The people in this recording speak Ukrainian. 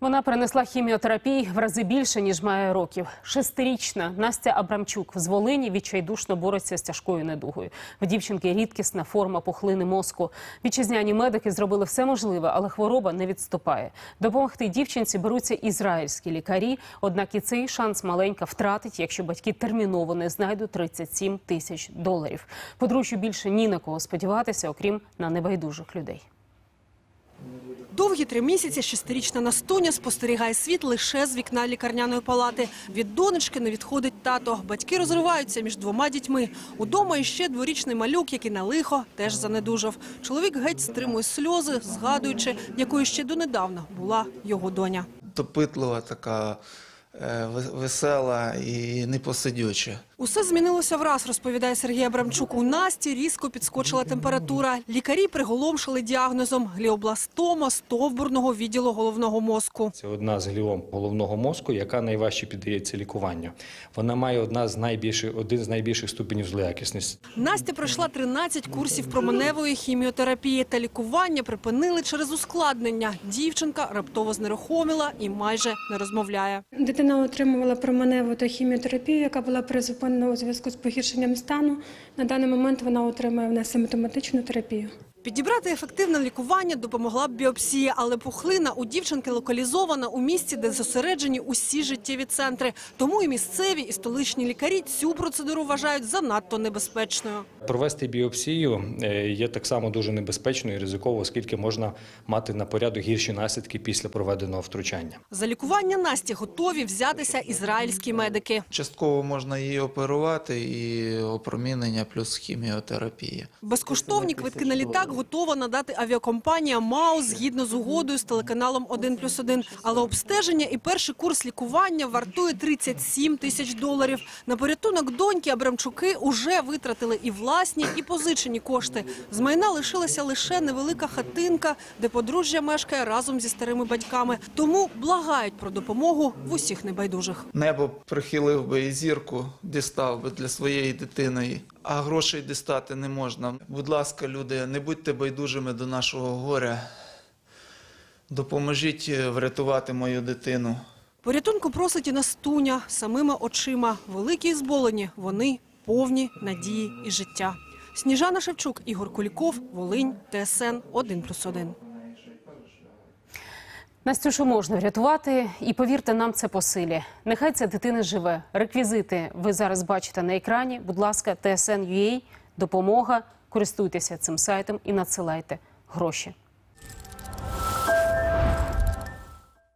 Вона перенесла хіміотерапії в рази більше, ніж має років. Шестирічна Настя Абрамчук з Волині відчайдушно бореться з тяжкою недугою. В дівчинки рідкісна форма пухлини мозку. Вітчизняні медики зробили все можливе, але хвороба не відступає. Допомогти дівчинці беруться ізраїльські лікарі. Однак і цей шанс маленька втратить, якщо батьки терміново не знайдуть 37 тисяч доларів. Подружжю більше ні на кого сподіватися, окрім на небайдужих людей. Довгі три місяці шестирічна Настуня спостерігає світ лише з вікна лікарняної палати. Від донечки не відходить тато. Батьки розриваються між двома дітьми. Удома іще дворічний малюк, який на лихо теж занедужав. Чоловік геть стримує сльози, згадуючи, якою ще донедавна була його доня. допитлива, така е, весела і непосидюча. Усе змінилося враз, розповідає Сергій Абрамчук. У Насті різко підскочила температура. Лікарі приголомшили діагнозом гліобластома стовбурного відділу головного мозку. Це одна з гліом головного мозку, яка найважче піддається лікуванню. Вона має одна з найбільших, один з найбільших ступенів злоякісності. Настя пройшла 13 курсів променевої хіміотерапії та лікування припинили через ускладнення. Дівчинка раптово знерухоміла і майже не розмовляє. Дитина отримувала променеву та хіміотерапію, яка була призупинена у зв'язку з погіршенням стану. На даний момент вона отримує в нас симптоматичну терапію. Підібрати ефективне лікування допомогла б біопсія, але пухлина у дівчинки локалізована у місці, де зосереджені усі життєві центри. Тому і місцеві, і столичні лікарі цю процедуру вважають занадто небезпечною. Провести біопсію е, є так само дуже небезпечно і ризиково, оскільки можна мати на порядок гірші наслідки після проведеного втручання. За лікування Насті готові взятися ізраїльські медики. Частково можна її оперувати, і опромінення плюс хіміотерапія. Безкоштовні квитки на літак готова надати авіакомпанія МАУ згідно з угодою з телеканалом «1 плюс 1». Але обстеження і перший курс лікування вартує 37 тисяч доларів. На порятунок доньки Абрамчуки уже витратили і власні, і позичені кошти. З майна лишилася лише невелика хатинка, де подружжя мешкає разом зі старими батьками. Тому благають про допомогу в усіх небайдужих. Небо прихилив би і зірку, дістав би для своєї дитини, а грошей дістати не можна. Будь ласка, люди, не будьте байдужими до нашого горя. Допоможіть е, врятувати мою дитину. Порятунку просить і Настуня самими очима. Великі і зболені, вони повні надії і життя. Сніжана Шевчук, Ігор Куліков, Волинь, ТСН 1+,1. Настюшу можна врятувати, і повірте, нам це по силі. Нехай ця дитина живе. Реквізити ви зараз бачите на екрані. Будь ласка, TSN.ua, допомога. Користуйтеся цим сайтом і надсилайте гроші.